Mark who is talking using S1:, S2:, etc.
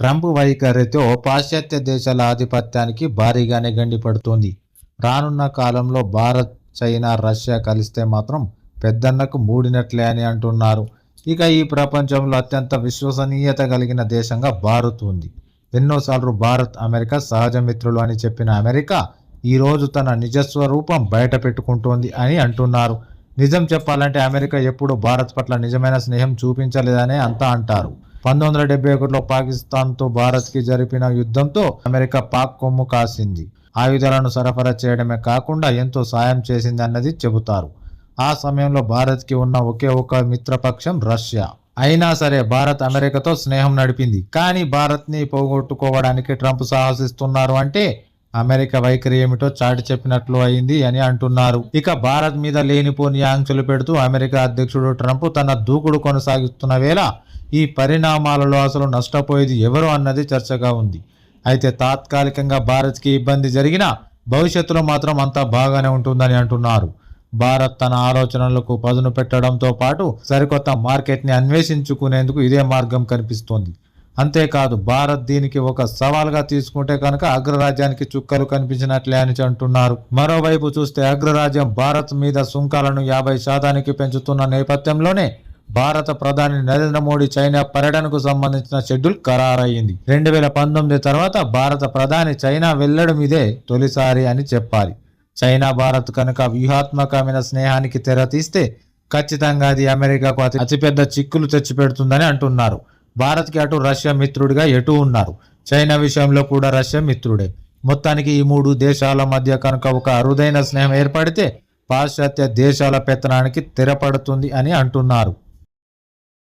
S1: Trump వైఖరితో పాశ్చాత్య దేశాల ఆధిపత్యానికి భారీగానే గండిపడుతోంది. రానున్న కాలంలో భారత్ చైనా రష్యా కలిస్తే మాత్రం పెద్దన్నకు మూడినట్లే అని అంటున్నారు. ఇక ఈ ప్రపంచంలో అత్యంత విశ్వసనీయత కలిగిన దేశంగా భారత్ ఉంది. ఎన్నోసార్లు భారత్ అమెరికా సహజ మిత్రులు అని చెప్పిన అమెరికా ఈరోజు తన నిజస్వరూపం బయట పెట్టుకుంటోంది అని అంటున్నారు. నిజం చెప్పాలంటే అమెరికా ఎప్పుడు భారత్ పట్ల నిజమైన స్నేహం చూపించలేదనే అంతా అంటారు. పంతొమ్మిది వందల డెబ్బై ఒకటిలో పాకిస్తాన్తో భారత్కి జరిపిన యుద్ధంతో అమెరికా పాక్ కొమ్ము కాసింది. ఆయుధాలను సరఫరా చేయడమే కాకుండా ఎంతో సాయం చేసింది అన్నది చెబుతారు. ఆ సమయంలో భారత్కి ఉన్న ఒకే ఒక మిత్రపక్షం రష్యా. అయినా సరే భారత్ అమెరికాతో స్నేహం నడిపింది. కానీ భారత్ని పోగొట్టుకోవడానికి ట్రంప్ సాహసిస్తున్నారు అంటే అమెరికా వైఖరి ఏమిటో చాటి చెప్పినట్లు అయింది అని అంటున్నారు. ఇక భారత్ మీద లేనిపోని ఆంక్షలు పెడుతూ అమెరికా అధ్యక్షుడు ట్రంప్ తన దూకుడు కొనసాగిస్తున్న వేళ ఈ పరిణామాలలో అసలు నష్టపోయేది ఎవరు అన్నది చర్చగా ఉంది. అయితే తాత్కాలికంగా భారత్కి ఇబ్బంది జరిగినా భవిష్యత్తులో మాత్రం అంతా బాగానే ఉంటుందని అంటున్నారు. భారత్ తన ఆలోచనలకు పదును పెట్టడంతో పాటు సరికొత్త మార్కెట్ని అన్వేషించుకునేందుకు ఇదే మార్గం కనిపిస్తోంది. అంతేకాదు భారత్ దీనికి ఒక సవాల్గా తీసుకుంటే కనుక అగ్రరాజ్యానికి చుక్కలు కనిపించినట్లే అని అంటున్నారు. మరోవైపు చూస్తే అగ్రరాజ్యం భారత్ మీద సుంకాలను యాభై శాతానికి పెంచుతున్న నేపథ్యంలోనే భారత ప్రధాని నరేంద్ర మోడీ చైనా పర్యటనకు సంబంధించిన షెడ్యూల్ ఖరారయ్యింది. రెండు వేల పంతొమ్మిది తర్వాత భారత ప్రధాని చైనా వెళ్ళడం ఇదే తొలిసారి అని చెప్పాలి. చైనా భారత్ కనుక వ్యూహాత్మకమైన స్నేహానికి తెరతీస్తే ఖచ్చితంగా అది అమెరికాకు అతి అతిపెద్ద చిక్కులు తెచ్చిపెడుతుందని అంటున్నారు. భారత్కి అటు రష్యా మిత్రుడిగా ఎటు ఉన్నారు. చైనా విషయంలో కూడా రష్యా మిత్రుడే. మొత్తానికి ఈ మూడు దేశాల మధ్య కనుక ఒక అరుదైన స్నేహం ఏర్పడితే పాశ్చాత్య దేశాల పెత్తనానికి తెరపడుతుంది అని అంటున్నారు.